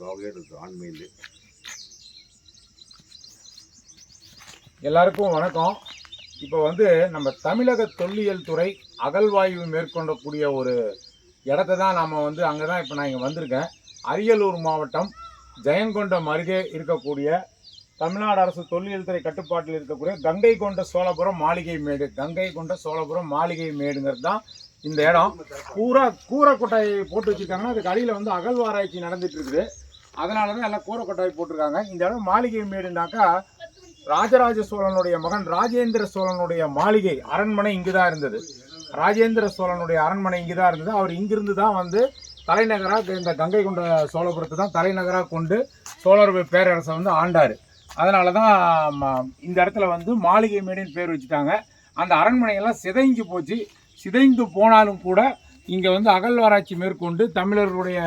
பேர் ஆண்மையில். எல்லாருக்கும் வணக்கம். இப்போ வந்து நம்ம தமிழக தொல்லியல் துறை அகழ்வாய்வு மேற்கொள்ளக்கூடிய ஒரு இடத்த தான் நம்ம வந்து அங்கே தான் இப்போ நான் இங்கே வந்திருக்கேன். அரியலூர் மாவட்டம் ஜெயங்கொண்டம் அருகே இருக்கக்கூடிய தமிழ்நாடு அரசு தொல்லியல் துறை கட்டுப்பாட்டில் இருக்கக்கூடிய கங்கை கொண்ட சோழபுரம் மாளிகை மேடு. கங்கை கொண்ட சோழபுரம் மாளிகை மேடுங்கிறது தான் இந்த இடம். பூரா கூரை கொட்டையை போட்டு வச்சிருக்காங்கன்னா அதுக்கு அடியில் வந்து அகழ்வாராய்ச்சி நடந்துட்டு இருக்குது. அதனால தான் எல்லாம் கூரை கொட்டாய் போட்டிருக்காங்க. இந்த இடம் மாளிகை மேடுனாக்கா ராஜராஜ சோழனுடைய மகன் ராஜேந்திர சோழனுடைய மாளிகை அரண்மனை இங்கு தான் இருந்தது. ராஜேந்திர சோழனுடைய அரண்மனை இங்கு தான் இருந்தது. அவர் இங்கிருந்து தான் வந்து தலைநகராக இந்த கங்கை கொண்ட சோழபுரத்தை தான் தலைநகராக கொண்டு சோழர் பேரரசை வந்து ஆண்டார். அதனால தான் ம- இந்த இடத்துல வந்து மாளிகை மேடுன்னு பேர் வச்சுட்டாங்க. அந்த அரண்மனையெல்லாம் சிதைஞ்சு போச்சு. சிதைந்து போனாலும் கூட இங்கே வந்து அகழ்வாராய்ச்சி மேற்கொண்டு தமிழர்களுடைய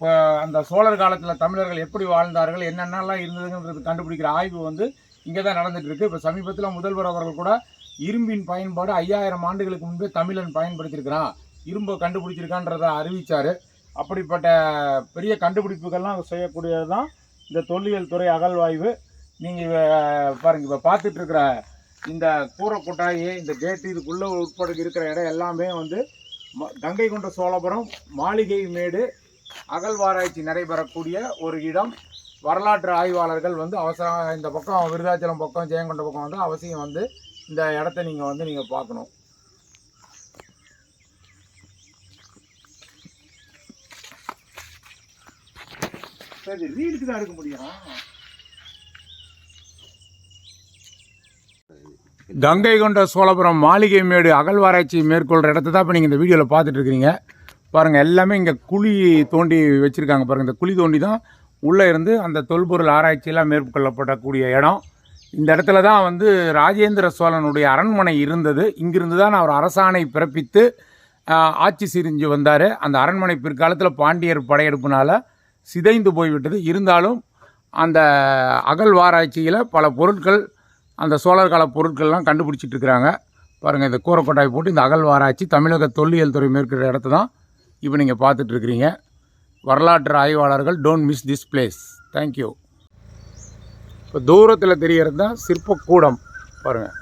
இப்போ அந்த சோழர் காலத்தில் தமிழர்கள் எப்படி வாழ்ந்தார்கள் என்னென்னலாம் இருந்ததுங்கிறது கண்டுபிடிக்கிற ஆய்வு வந்து இங்கே தான் நடந்துகிட்ருக்கு இப்போ சமீபத்தில் முதல்வர் அவர்கள் கூட இரும்பின் பயன்பாடு ஐயாயிரம் ஆண்டுகளுக்கு முன்பே தமிழன் பயன்படுத்தியிருக்கிறான். இரும்பை கண்டுபிடிச்சிருக்கான்றதை அறிவித்தார் அப்படிப்பட்ட பெரிய கண்டுபிடிப்புகள்லாம் செய்யக்கூடியது தான் இந்த தொல்லியல் துறை அகழ்வாய்வு. நீங்கள் பாருங்க இப்போ பார்த்துட்ருக்கிற இந்த கூரை கொட்டாயி இந்த கேட்டு இதுக்குள்ளே உட்பட இருக்கிற இடம் எல்லாமே வந்து ம- கங்கை கொண்ட சோழபுரம் மாளிகை மேடு அகழ்வாராய்ச்சி நடைபெறக்கூடிய ஒரு இடம். வரலாற்று ஆய்வாளர்கள் வந்து அவசரம் இந்த பக்கம் விருதாச்சலம் பக்கம் ஜெயங்கொண்ட பக்கம் வந்து அவசியம் வந்து இந்த இடத்த நீங்கள் வந்து நீங்கள் பார்க்கணும். சரி ரீலுக்கு தான் எடுக்க முடியும்? கங்கை கொண்ட சோழபுரம் மாளிகை மேடு அகழ்வாராய்ச்சி மேற்கொள்கிற இடத்த தான் இப்போ நீங்கள் இந்த வீடியோவில் பார்த்துட்டு இருக்கிறீங்க. பாருங்கள் எல்லாமே இங்கே குழி தோண்டி வச்சுருக்காங்க பாருங்கள் இந்த குழி தோண்டி தான் உள்ளே இருந்து அந்த தொல்பொருள் ஆராய்ச்சியெல்லாம் மேற்கொள்ளப்படக்கூடிய இடம். இந்த இடத்துல தான் வந்து ராஜேந்திர சோழனுடைய அரண்மனை இருந்தது. இங்கிருந்து தான் அவர் அரசாணை பிறப்பித்து ஆட்சி சிரிஞ்சு வந்தார். அந்த அரண்மனை பிற்காலத்தில் பாண்டியர் படையெடுப்புனால் சிதைந்து போய்விட்டது. இருந்தாலும் அந்த அகழ்வாராய்ச்சியில் பல பொருட்கள் அந்த சோழர் கால பொருட்கள்லாம் கண்டுபிடிச்சிட்டு இருக்கிறாங்க. பாருங்கள் இந்த கூரக்கொட்டாய் போட்டு இந்த அகழ்வாராய்ச்சி தமிழக தொல்லியல் துறை மேற்கிற இடத்து தான் இப்போ நீங்கள் பார்த்துட்ருக்கிறீங்க. வரலாற்று ஆய்வாளர்கள் don't miss this place thank you இப்போ தூரத்தில் தெரிகிறது தான் சிற்பக்கூடம். பாருங்கள்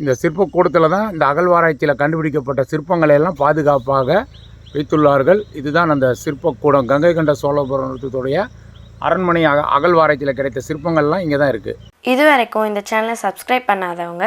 இந்த சிற்பக்கூடத்தில் தான் இந்த அகழ்வாராய்ச்சியில் கண்டுபிடிக்கப்பட்ட சிற்பங்களை எல்லாம் பாதுகாப்பாக வைத்துள்ளார்கள். இதுதான் அந்த சிற்பக்கூடம். கங்கை கண்ட சோழபுரத்துடைய அரண்மனை அக அகழ்வாராய்ச்சியில் கிடைத்த சிற்பங்கள்லாம் இங்கே தான் இருக்குது இது வரைக்கும் இந்த சேனலை சப்ஸ்கிரைப் பண்ணாதவங்க